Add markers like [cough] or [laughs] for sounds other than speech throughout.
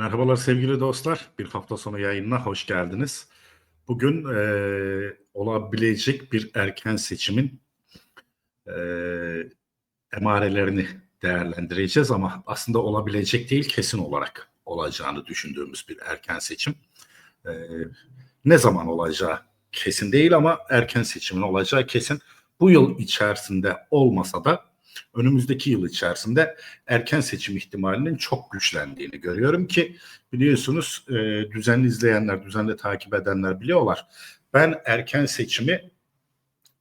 Merhabalar sevgili dostlar. Bir hafta sonu yayınına hoş geldiniz. Bugün eee, olabilecek bir erken seçimin eee, emarelerini değerlendireceğiz ama aslında olabilecek değil kesin olarak olacağını düşündüğümüz bir erken seçim. Eee, ne zaman olacağı kesin değil ama erken seçimin olacağı kesin. Bu yıl içerisinde olmasa da önümüzdeki yıl içerisinde erken seçim ihtimalinin çok güçlendiğini görüyorum ki biliyorsunuz e, düzenli izleyenler, düzenli takip edenler biliyorlar. Ben erken seçimi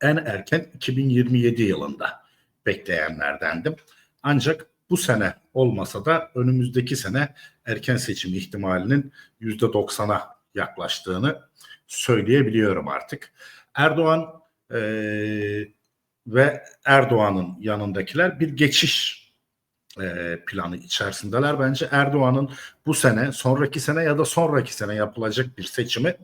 en erken 2027 yılında bekleyenlerdendim. Ancak bu sene olmasa da önümüzdeki sene erken seçim ihtimalinin %90'a yaklaştığını söyleyebiliyorum artık. Erdoğan e, ve Erdoğan'ın yanındakiler bir geçiş e, planı içerisindeler. Bence Erdoğan'ın bu sene, sonraki sene ya da sonraki sene yapılacak bir seçimi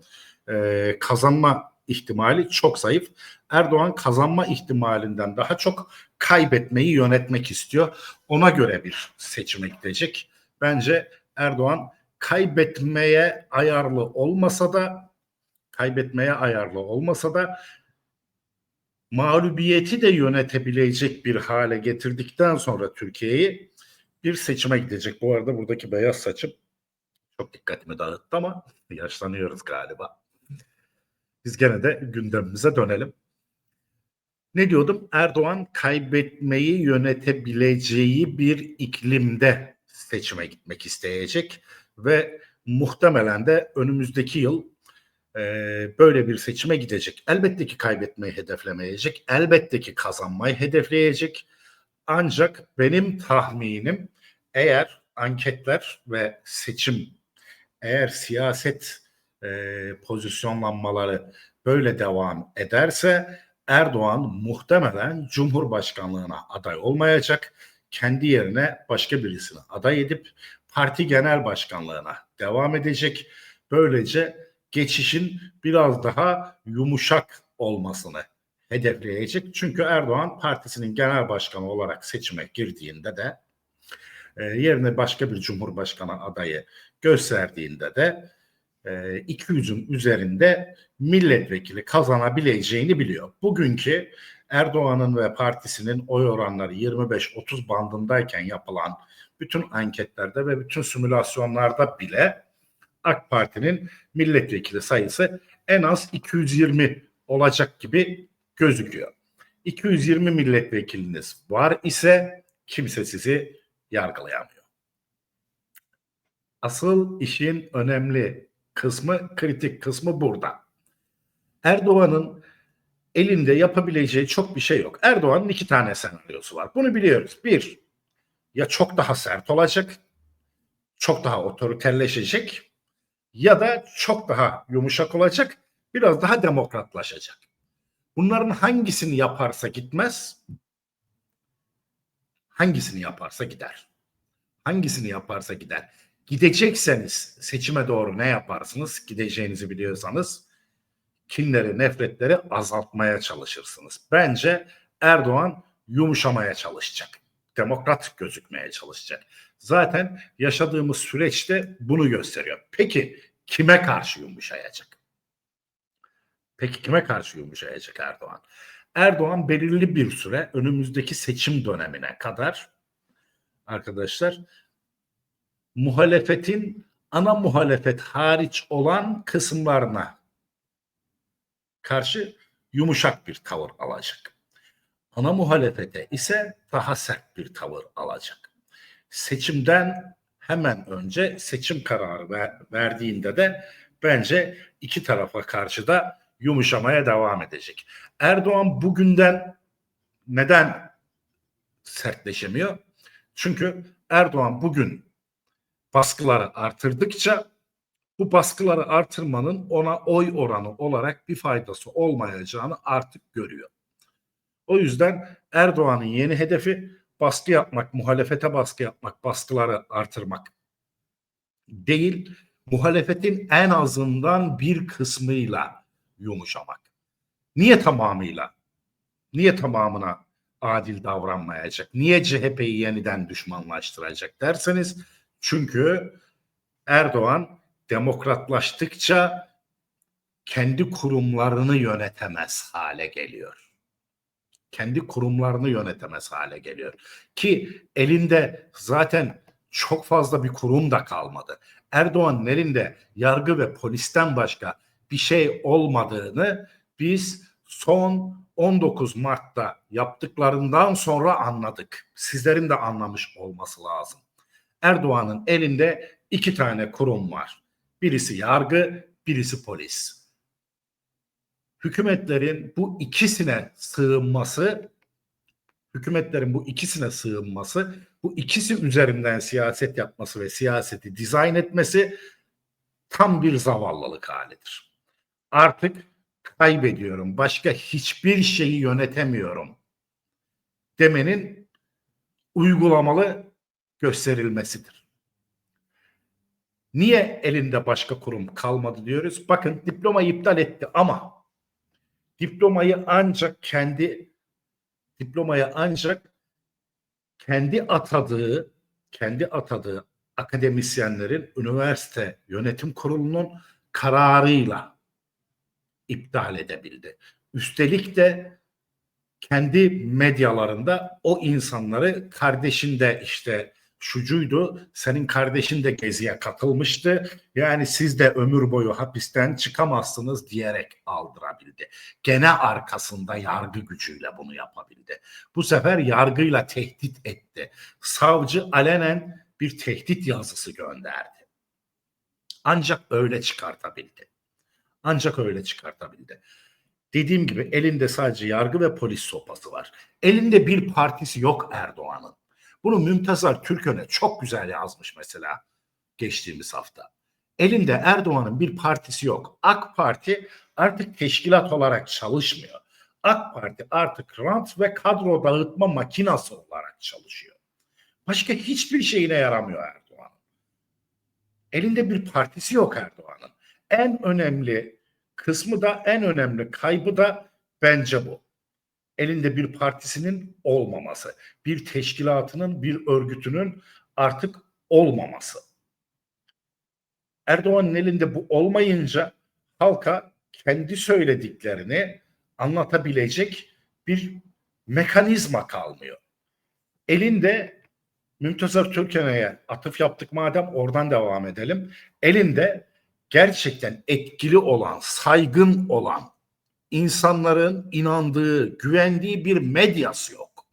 e, kazanma ihtimali çok zayıf. Erdoğan kazanma ihtimalinden daha çok kaybetmeyi yönetmek istiyor. Ona göre bir seçime gidecek. Bence Erdoğan kaybetmeye ayarlı olmasa da kaybetmeye ayarlı olmasa da mağlubiyeti de yönetebilecek bir hale getirdikten sonra Türkiye'yi bir seçime gidecek. Bu arada buradaki beyaz saçım çok dikkatimi dağıttı ama [laughs] yaşlanıyoruz galiba. Biz gene de gündemimize dönelim. Ne diyordum? Erdoğan kaybetmeyi yönetebileceği bir iklimde seçime gitmek isteyecek ve muhtemelen de önümüzdeki yıl e, böyle bir seçime gidecek. Elbette ki kaybetmeyi hedeflemeyecek. Elbette ki kazanmayı hedefleyecek. Ancak benim tahminim eğer anketler ve seçim eğer siyaset e, pozisyonlanmaları böyle devam ederse Erdoğan muhtemelen Cumhurbaşkanlığına aday olmayacak. Kendi yerine başka birisini aday edip parti genel başkanlığına devam edecek. Böylece geçişin biraz daha yumuşak olmasını hedefleyecek. Çünkü Erdoğan partisinin genel başkanı olarak seçime girdiğinde de e, yerine başka bir cumhurbaşkanı adayı gösterdiğinde de e, 200'ün üzerinde milletvekili kazanabileceğini biliyor. Bugünkü Erdoğan'ın ve partisinin oy oranları 25-30 bandındayken yapılan bütün anketlerde ve bütün simülasyonlarda bile AK Parti'nin milletvekili sayısı en az 220 olacak gibi gözüküyor. 220 milletvekiliniz var ise kimse sizi yargılayamıyor. Asıl işin önemli kısmı, kritik kısmı burada. Erdoğan'ın elinde yapabileceği çok bir şey yok. Erdoğan'ın iki tane senaryosu var. Bunu biliyoruz. Bir, ya çok daha sert olacak, çok daha otoriterleşecek ya da çok daha yumuşak olacak, biraz daha demokratlaşacak. Bunların hangisini yaparsa gitmez, hangisini yaparsa gider. Hangisini yaparsa gider. Gidecekseniz seçime doğru ne yaparsınız? Gideceğinizi biliyorsanız kinleri, nefretleri azaltmaya çalışırsınız. Bence Erdoğan yumuşamaya çalışacak. Demokrat gözükmeye çalışacak. Zaten yaşadığımız süreçte bunu gösteriyor. Peki kime karşı yumuşayacak? Peki kime karşı yumuşayacak Erdoğan? Erdoğan belirli bir süre önümüzdeki seçim dönemine kadar arkadaşlar muhalefetin ana muhalefet hariç olan kısımlarına karşı yumuşak bir tavır alacak. Ana muhalefete ise daha sert bir tavır alacak. Seçimden hemen önce seçim kararı ver, verdiğinde de bence iki tarafa karşı da yumuşamaya devam edecek. Erdoğan bugünden neden sertleşemiyor? Çünkü Erdoğan bugün baskıları artırdıkça bu baskıları artırmanın ona oy oranı olarak bir faydası olmayacağını artık görüyor. O yüzden Erdoğan'ın yeni hedefi baskı yapmak, muhalefete baskı yapmak, baskıları artırmak değil, muhalefetin en azından bir kısmıyla yumuşamak. Niye tamamıyla? Niye tamamına adil davranmayacak? Niye CHP'yi yeniden düşmanlaştıracak derseniz çünkü Erdoğan demokratlaştıkça kendi kurumlarını yönetemez hale geliyor. Kendi kurumlarını yönetemez hale geliyor. Ki elinde zaten çok fazla bir kurum da kalmadı. Erdoğan'ın elinde yargı ve polisten başka bir şey olmadığını biz son 19 Mart'ta yaptıklarından sonra anladık. Sizlerin de anlamış olması lazım. Erdoğan'ın elinde iki tane kurum var. Birisi yargı, birisi polis. Hükümetlerin bu ikisine sığınması, hükümetlerin bu ikisine sığınması, bu ikisi üzerinden siyaset yapması ve siyaseti dizayn etmesi tam bir zavallılık halidir. Artık kaybediyorum. Başka hiçbir şeyi yönetemiyorum demenin uygulamalı gösterilmesidir. Niye elinde başka kurum kalmadı diyoruz? Bakın diplomayı iptal etti ama diplomayı ancak kendi diplomayı ancak kendi atadığı kendi atadığı akademisyenlerin üniversite yönetim kurulunun kararıyla iptal edebildi. Üstelik de kendi medyalarında o insanları kardeşinde işte şucuydu, senin kardeşin de geziye katılmıştı. Yani siz de ömür boyu hapisten çıkamazsınız diyerek aldırabildi. Gene arkasında yargı gücüyle bunu yapabildi. Bu sefer yargıyla tehdit etti. Savcı alenen bir tehdit yazısı gönderdi. Ancak öyle çıkartabildi. Ancak öyle çıkartabildi. Dediğim gibi elinde sadece yargı ve polis sopası var. Elinde bir partisi yok Erdoğan'ın. Bunu Mümtazar Türköne çok güzel yazmış mesela geçtiğimiz hafta. Elinde Erdoğan'ın bir partisi yok. AK Parti artık teşkilat olarak çalışmıyor. AK Parti artık rant ve kadro dağıtma makinası olarak çalışıyor. Başka hiçbir şeyine yaramıyor Erdoğan'ın. Elinde bir partisi yok Erdoğan'ın. En önemli kısmı da en önemli kaybı da bence bu elinde bir partisinin olmaması, bir teşkilatının, bir örgütünün artık olmaması. Erdoğan'ın elinde bu olmayınca halka kendi söylediklerini anlatabilecek bir mekanizma kalmıyor. Elinde Mümtazar Türkene'ye atıf yaptık madem oradan devam edelim. Elinde gerçekten etkili olan, saygın olan insanların inandığı, güvendiği bir medyası yok.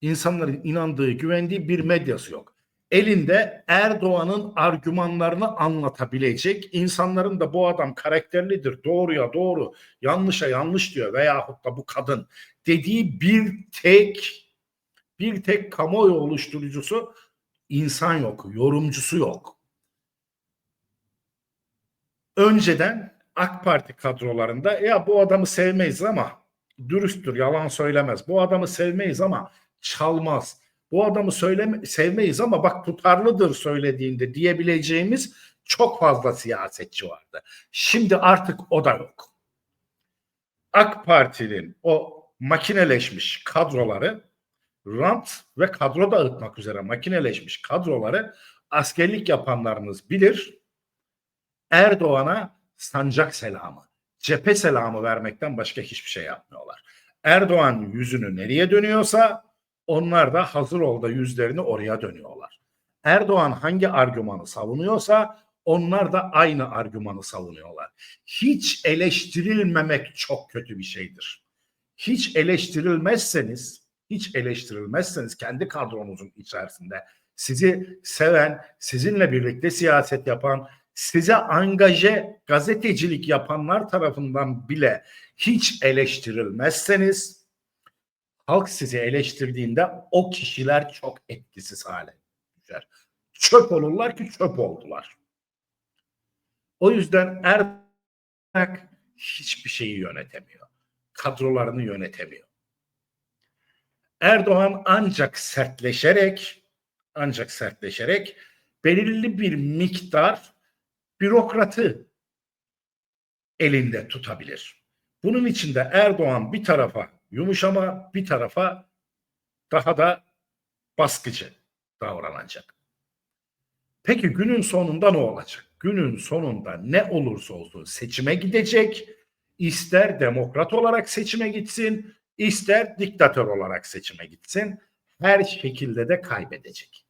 İnsanların inandığı, güvendiği bir medyası yok. Elinde Erdoğan'ın argümanlarını anlatabilecek, insanların da bu adam karakterlidir, doğruya doğru, yanlışa yanlış diyor veyahut da bu kadın dediği bir tek bir tek kamuoyu oluşturucusu insan yok, yorumcusu yok. Önceden AK Parti kadrolarında ya bu adamı sevmeyiz ama dürüsttür, yalan söylemez. Bu adamı sevmeyiz ama çalmaz. Bu adamı söyleme, sevmeyiz ama bak tutarlıdır söylediğinde diyebileceğimiz çok fazla siyasetçi vardı. Şimdi artık o da yok. AK Parti'nin o makineleşmiş kadroları rant ve kadro dağıtmak üzere makineleşmiş kadroları askerlik yapanlarınız bilir. Erdoğan'a sancak selamı, cephe selamı vermekten başka hiçbir şey yapmıyorlar. Erdoğan yüzünü nereye dönüyorsa onlar da hazır ol da yüzlerini oraya dönüyorlar. Erdoğan hangi argümanı savunuyorsa onlar da aynı argümanı savunuyorlar. Hiç eleştirilmemek çok kötü bir şeydir. Hiç eleştirilmezseniz, hiç eleştirilmezseniz kendi kadronuzun içerisinde sizi seven, sizinle birlikte siyaset yapan, size angaje gazetecilik yapanlar tarafından bile hiç eleştirilmezseniz halk sizi eleştirdiğinde o kişiler çok etkisiz hale düşer. Çöp olurlar ki çöp oldular. O yüzden Erdoğan hiçbir şeyi yönetemiyor. Kadrolarını yönetemiyor. Erdoğan ancak sertleşerek ancak sertleşerek belirli bir miktar bürokratı elinde tutabilir. Bunun için de Erdoğan bir tarafa yumuşama, bir tarafa daha da baskıcı davranacak. Peki günün sonunda ne olacak? Günün sonunda ne olursa olsun seçime gidecek. İster demokrat olarak seçime gitsin, ister diktatör olarak seçime gitsin. Her şekilde de kaybedecek.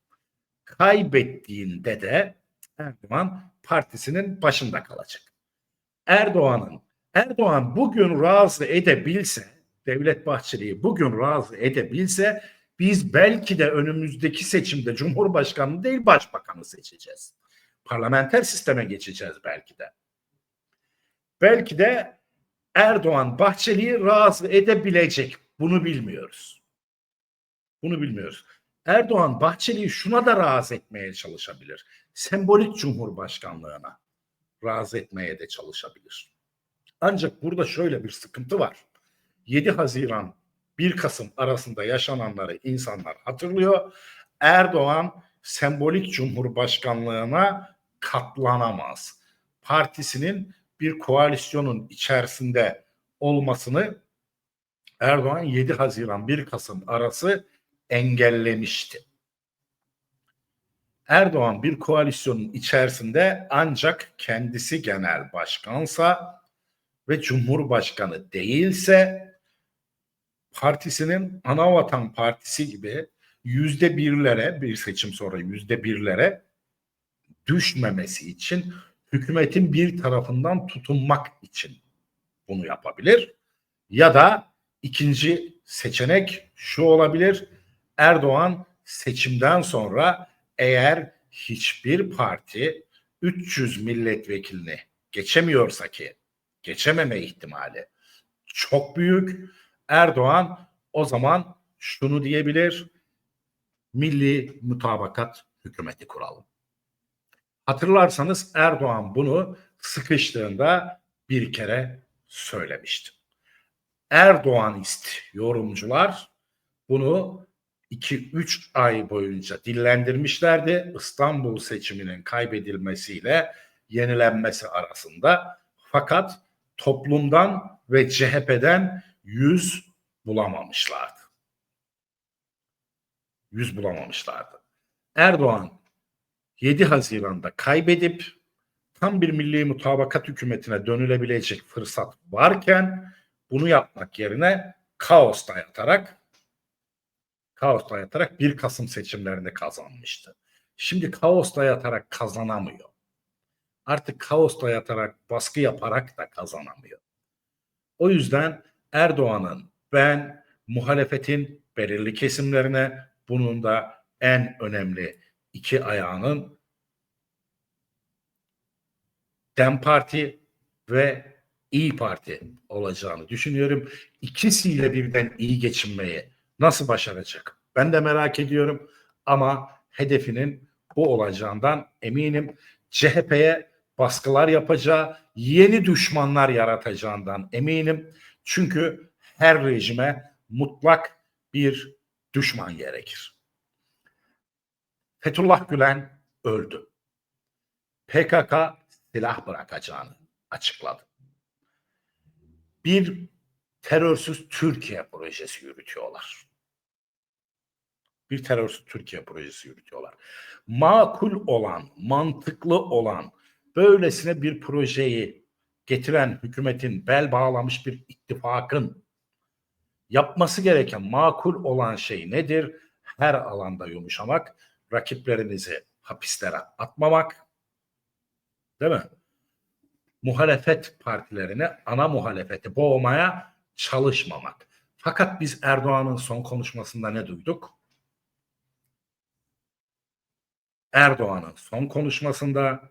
Kaybettiğinde de Erdoğan partisinin başında kalacak. Erdoğan'ın Erdoğan bugün razı edebilse, Devlet Bahçeli'yi bugün razı edebilse biz belki de önümüzdeki seçimde Cumhurbaşkanı değil Başbakanı seçeceğiz. Parlamenter sisteme geçeceğiz belki de. Belki de Erdoğan Bahçeli'yi razı edebilecek. Bunu bilmiyoruz. Bunu bilmiyoruz. Erdoğan Bahçeli'yi şuna da razı etmeye çalışabilir. Sembolik Cumhurbaşkanlığına razı etmeye de çalışabilir. Ancak burada şöyle bir sıkıntı var. 7 Haziran 1 Kasım arasında yaşananları insanlar hatırlıyor. Erdoğan sembolik cumhurbaşkanlığına katlanamaz. Partisinin bir koalisyonun içerisinde olmasını Erdoğan 7 Haziran 1 Kasım arası engellemişti. Erdoğan bir koalisyonun içerisinde ancak kendisi genel başkansa ve cumhurbaşkanı değilse partisinin Anavatan Partisi gibi yüzde birlere bir seçim sonra yüzde birlere düşmemesi için hükümetin bir tarafından tutunmak için bunu yapabilir. Ya da ikinci seçenek şu olabilir. Erdoğan seçimden sonra eğer hiçbir parti 300 milletvekilini geçemiyorsa ki geçememe ihtimali çok büyük. Erdoğan o zaman şunu diyebilir. Milli mutabakat hükümeti kuralım. Hatırlarsanız Erdoğan bunu sıkıştığında bir kere söylemişti. Erdoğanist yorumcular bunu 2-3 ay boyunca dillendirmişlerdi. İstanbul seçiminin kaybedilmesiyle yenilenmesi arasında. Fakat toplumdan ve CHP'den yüz bulamamışlardı. Yüz bulamamışlardı. Erdoğan 7 Haziran'da kaybedip tam bir milli mutabakat hükümetine dönülebilecek fırsat varken bunu yapmak yerine kaosta yatarak kaosta yatarak 1 Kasım seçimlerini kazanmıştı. Şimdi kaosta yatarak kazanamıyor. Artık kaosta yatarak baskı yaparak da kazanamıyor. O yüzden Erdoğan'ın ben muhalefetin belirli kesimlerine bunun da en önemli iki ayağının Dem Parti ve İyi Parti olacağını düşünüyorum. İkisiyle birden iyi geçinmeyi nasıl başaracak? Ben de merak ediyorum ama hedefinin bu olacağından eminim. CHP'ye baskılar yapacağı, yeni düşmanlar yaratacağından eminim. Çünkü her rejime mutlak bir düşman gerekir. Fethullah Gülen öldü. PKK silah bırakacağını açıkladı. Bir terörsüz Türkiye projesi yürütüyorlar. Bir terörsüz Türkiye projesi yürütüyorlar. Makul olan, mantıklı olan, böylesine bir projeyi getiren hükümetin bel bağlamış bir ittifakın yapması gereken makul olan şey nedir? Her alanda yumuşamak, rakiplerinizi hapislere atmamak, değil mi? Muhalefet partilerini ana muhalefeti boğmaya çalışmamak. Fakat biz Erdoğan'ın son konuşmasında ne duyduk? Erdoğan'ın son konuşmasında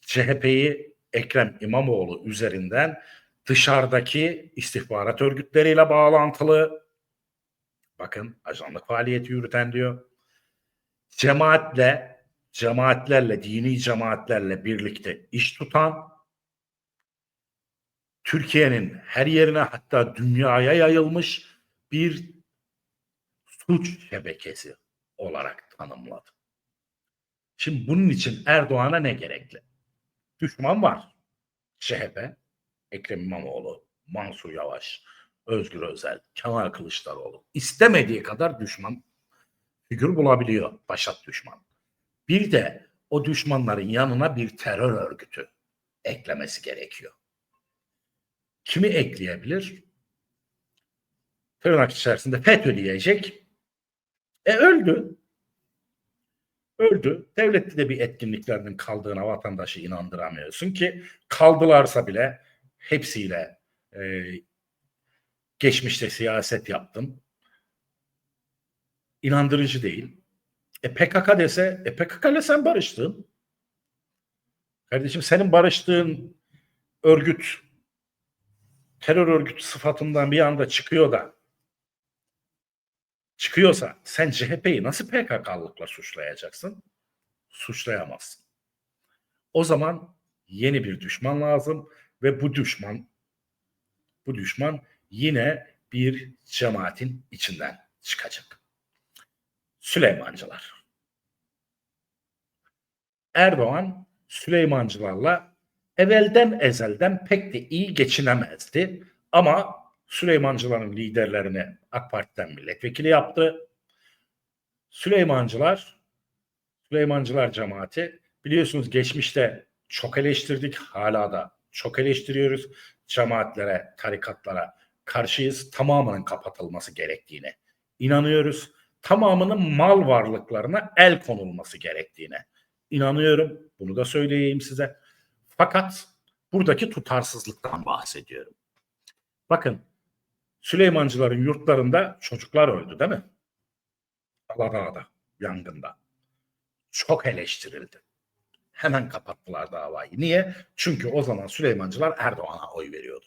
CHP'yi Ekrem İmamoğlu üzerinden dışarıdaki istihbarat örgütleriyle bağlantılı bakın ajanlık faaliyeti yürüten diyor. Cemaatle cemaatlerle dini cemaatlerle birlikte iş tutan Türkiye'nin her yerine hatta dünyaya yayılmış bir suç şebekesi olarak tanımladı. Şimdi bunun için Erdoğan'a ne gerekli? Düşman var. CHP, Ekrem İmamoğlu, Mansur Yavaş, Özgür Özel, Kemal Kılıçdaroğlu istemediği kadar düşman figür bulabiliyor. Başat düşman. Bir de o düşmanların yanına bir terör örgütü eklemesi gerekiyor. Kimi ekleyebilir? Tırnak içerisinde FETÖ diyecek. E öldü. Öldü. Devlette de bir etkinliklerinin kaldığına vatandaşı inandıramıyorsun ki kaldılarsa bile hepsiyle e, geçmişte siyaset yaptım. İnandırıcı değil. E PKK dese, e PKK ile sen barıştın. Kardeşim senin barıştığın örgüt terör örgütü sıfatından bir anda çıkıyor da çıkıyorsa sen CHP'yi nasıl PKK'lıkla suçlayacaksın? Suçlayamazsın. O zaman yeni bir düşman lazım ve bu düşman bu düşman yine bir cemaatin içinden çıkacak. Süleymancılar. Erdoğan Süleymancılarla evvelden ezelden pek de iyi geçinemezdi. Ama Süleymancıların liderlerini AK Parti'den milletvekili yaptı. Süleymancılar, Süleymancılar cemaati biliyorsunuz geçmişte çok eleştirdik. Hala da çok eleştiriyoruz. Cemaatlere, tarikatlara karşıyız. Tamamının kapatılması gerektiğine inanıyoruz. Tamamının mal varlıklarına el konulması gerektiğine inanıyorum. Bunu da söyleyeyim size. Fakat buradaki tutarsızlıktan bahsediyorum. Bakın Süleymancıların yurtlarında çocuklar öldü değil mi? Aladağ'da, yangında. Çok eleştirildi. Hemen kapattılar davayı. Niye? Çünkü o zaman Süleymancılar Erdoğan'a oy veriyordu.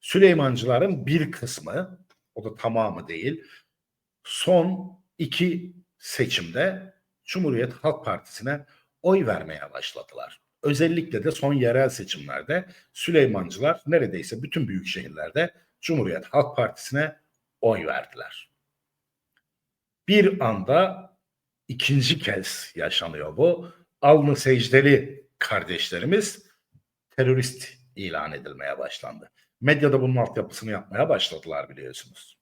Süleymancıların bir kısmı, o da tamamı değil, son iki seçimde Cumhuriyet Halk Partisi'ne oy vermeye başladılar. Özellikle de son yerel seçimlerde Süleymancılar neredeyse bütün büyük şehirlerde Cumhuriyet Halk Partisi'ne oy verdiler. Bir anda ikinci kez yaşanıyor bu. Alnı secdeli kardeşlerimiz terörist ilan edilmeye başlandı. Medyada bunun altyapısını yapmaya başladılar biliyorsunuz.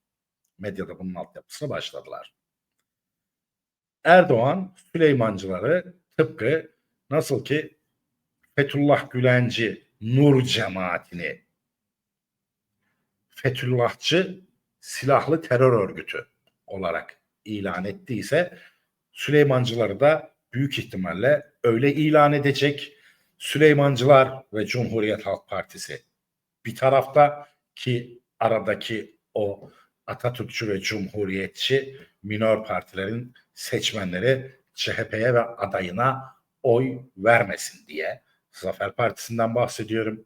Medyada bunun altyapısını başladılar. Erdoğan Süleymancıları tıpkı nasıl ki Fethullah Gülenci Nur cemaatini Fethullahçı silahlı terör örgütü olarak ilan ettiyse Süleymancıları da büyük ihtimalle öyle ilan edecek. Süleymancılar ve Cumhuriyet Halk Partisi bir tarafta ki aradaki o Atatürkçü ve Cumhuriyetçi minor partilerin seçmenleri CHP'ye ve adayına oy vermesin diye. Zafer Partisi'nden bahsediyorum.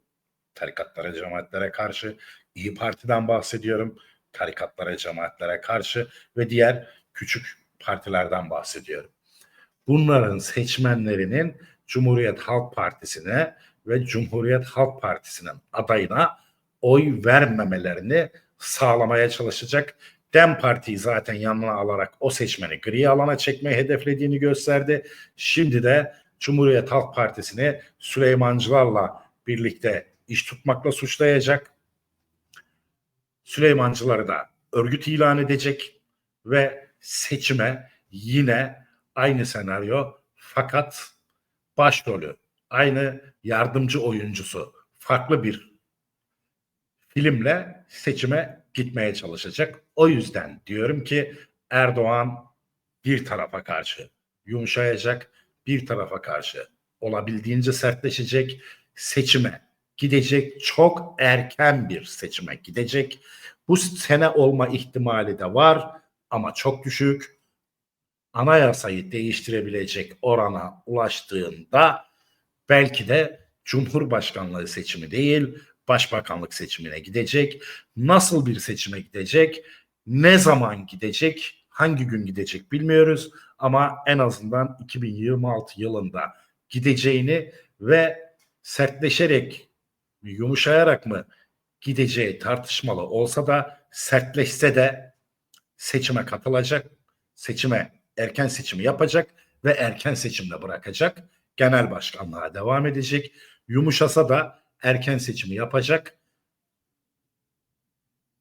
Tarikatlara, cemaatlere karşı. İyi Parti'den bahsediyorum. Tarikatlara, cemaatlere karşı ve diğer küçük partilerden bahsediyorum. Bunların seçmenlerinin Cumhuriyet Halk Partisi'ne ve Cumhuriyet Halk Partisi'nin adayına oy vermemelerini sağlamaya çalışacak. Dem Parti'yi zaten yanına alarak o seçmeni gri alana çekmeyi hedeflediğini gösterdi. Şimdi de Cumhuriyet Halk Partisi'ni Süleymancılarla birlikte iş tutmakla suçlayacak. Süleymancıları da örgüt ilan edecek ve seçime yine aynı senaryo fakat başrolü aynı yardımcı oyuncusu farklı bir filmle seçime gitmeye çalışacak. O yüzden diyorum ki Erdoğan bir tarafa karşı yumuşayacak, bir tarafa karşı olabildiğince sertleşecek, seçime gidecek, çok erken bir seçime gidecek. Bu sene olma ihtimali de var ama çok düşük. Anayasayı değiştirebilecek orana ulaştığında belki de Cumhurbaşkanlığı seçimi değil, başbakanlık seçimine gidecek. Nasıl bir seçime gidecek? Ne zaman gidecek? Hangi gün gidecek bilmiyoruz ama en azından 2026 yılında gideceğini ve sertleşerek yumuşayarak mı gideceği tartışmalı olsa da sertleşse de seçime katılacak, seçime erken seçimi yapacak ve erken seçimde bırakacak. Genel başkanlığa devam edecek. Yumuşasa da erken seçimi yapacak.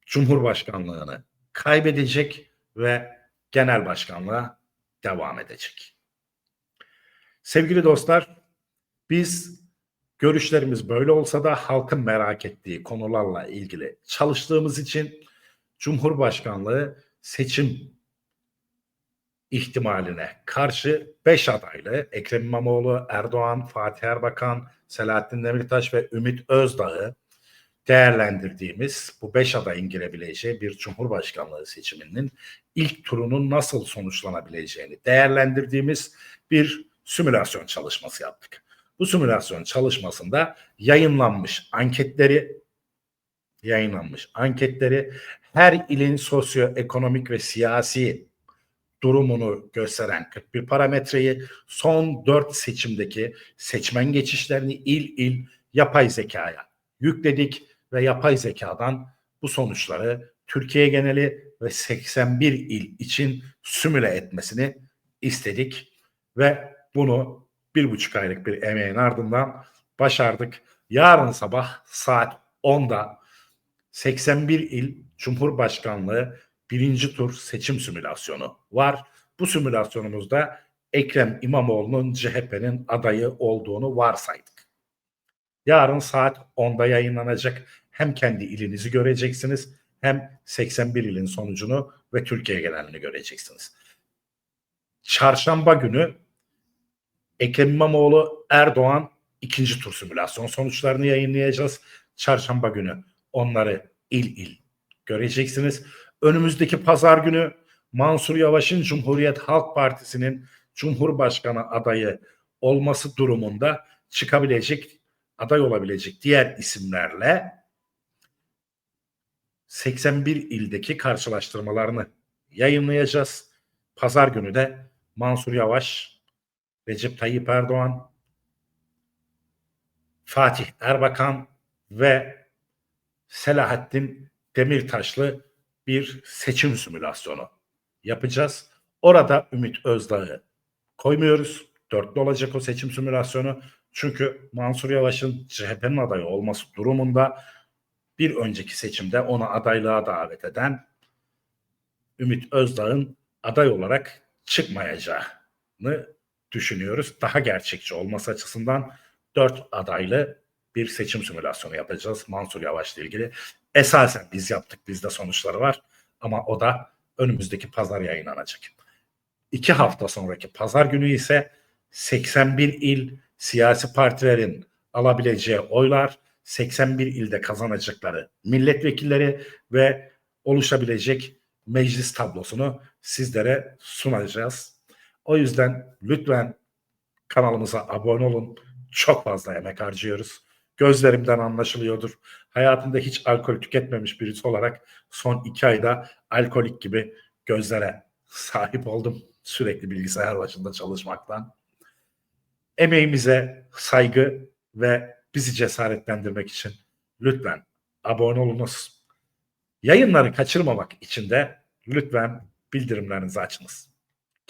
Cumhurbaşkanlığını kaybedecek ve genel başkanlığa devam edecek. Sevgili dostlar, biz görüşlerimiz böyle olsa da halkın merak ettiği konularla ilgili çalıştığımız için Cumhurbaşkanlığı seçim ihtimaline karşı 5 adaylı Ekrem İmamoğlu, Erdoğan, Fatih Erbakan, Selahattin Demirtaş ve Ümit Özdağ'ı değerlendirdiğimiz bu 5 adayın girebileceği bir Cumhurbaşkanlığı seçiminin ilk turunun nasıl sonuçlanabileceğini değerlendirdiğimiz bir simülasyon çalışması yaptık. Bu simülasyon çalışmasında yayınlanmış anketleri yayınlanmış anketleri her ilin sosyoekonomik ve siyasi durumunu gösteren 41 parametreyi son 4 seçimdeki seçmen geçişlerini il il yapay zekaya yükledik ve yapay zekadan bu sonuçları Türkiye geneli ve 81 il için simüle etmesini istedik ve bunu bir buçuk aylık bir emeğin ardından başardık. Yarın sabah saat 10'da 81 il Cumhurbaşkanlığı birinci tur seçim simülasyonu var. Bu simülasyonumuzda Ekrem İmamoğlu'nun CHP'nin adayı olduğunu varsaydık. Yarın saat 10'da yayınlanacak. Hem kendi ilinizi göreceksiniz hem 81 ilin sonucunu ve Türkiye genelini göreceksiniz. Çarşamba günü Ekrem İmamoğlu Erdoğan ikinci tur simülasyon sonuçlarını yayınlayacağız. Çarşamba günü onları il il göreceksiniz. Önümüzdeki pazar günü Mansur Yavaş'ın Cumhuriyet Halk Partisi'nin Cumhurbaşkanı adayı olması durumunda çıkabilecek aday olabilecek diğer isimlerle 81 ildeki karşılaştırmalarını yayınlayacağız. Pazar günü de Mansur Yavaş, Recep Tayyip Erdoğan, Fatih Erbakan ve Selahattin Demirtaşlı bir seçim simülasyonu yapacağız. Orada Ümit Özdağ'ı koymuyoruz. Dörtlü olacak o seçim simülasyonu. Çünkü Mansur Yavaş'ın CHP'nin adayı olması durumunda bir önceki seçimde onu adaylığa davet eden Ümit Özdağ'ın aday olarak çıkmayacağını düşünüyoruz. Daha gerçekçi olması açısından dört adaylı bir seçim simülasyonu yapacağız Mansur Yavaş'la ilgili. Esasen biz yaptık, bizde sonuçları var ama o da önümüzdeki pazar yayınlanacak. İki hafta sonraki pazar günü ise 81 il siyasi partilerin alabileceği oylar, 81 ilde kazanacakları milletvekilleri ve oluşabilecek meclis tablosunu sizlere sunacağız. O yüzden lütfen kanalımıza abone olun. Çok fazla emek harcıyoruz. Gözlerimden anlaşılıyordur. Hayatımda hiç alkol tüketmemiş birisi olarak son iki ayda alkolik gibi gözlere sahip oldum. Sürekli bilgisayar başında çalışmaktan. Emeğimize saygı ve bizi cesaretlendirmek için lütfen abone olunuz. Yayınları kaçırmamak için de lütfen bildirimlerinizi açınız.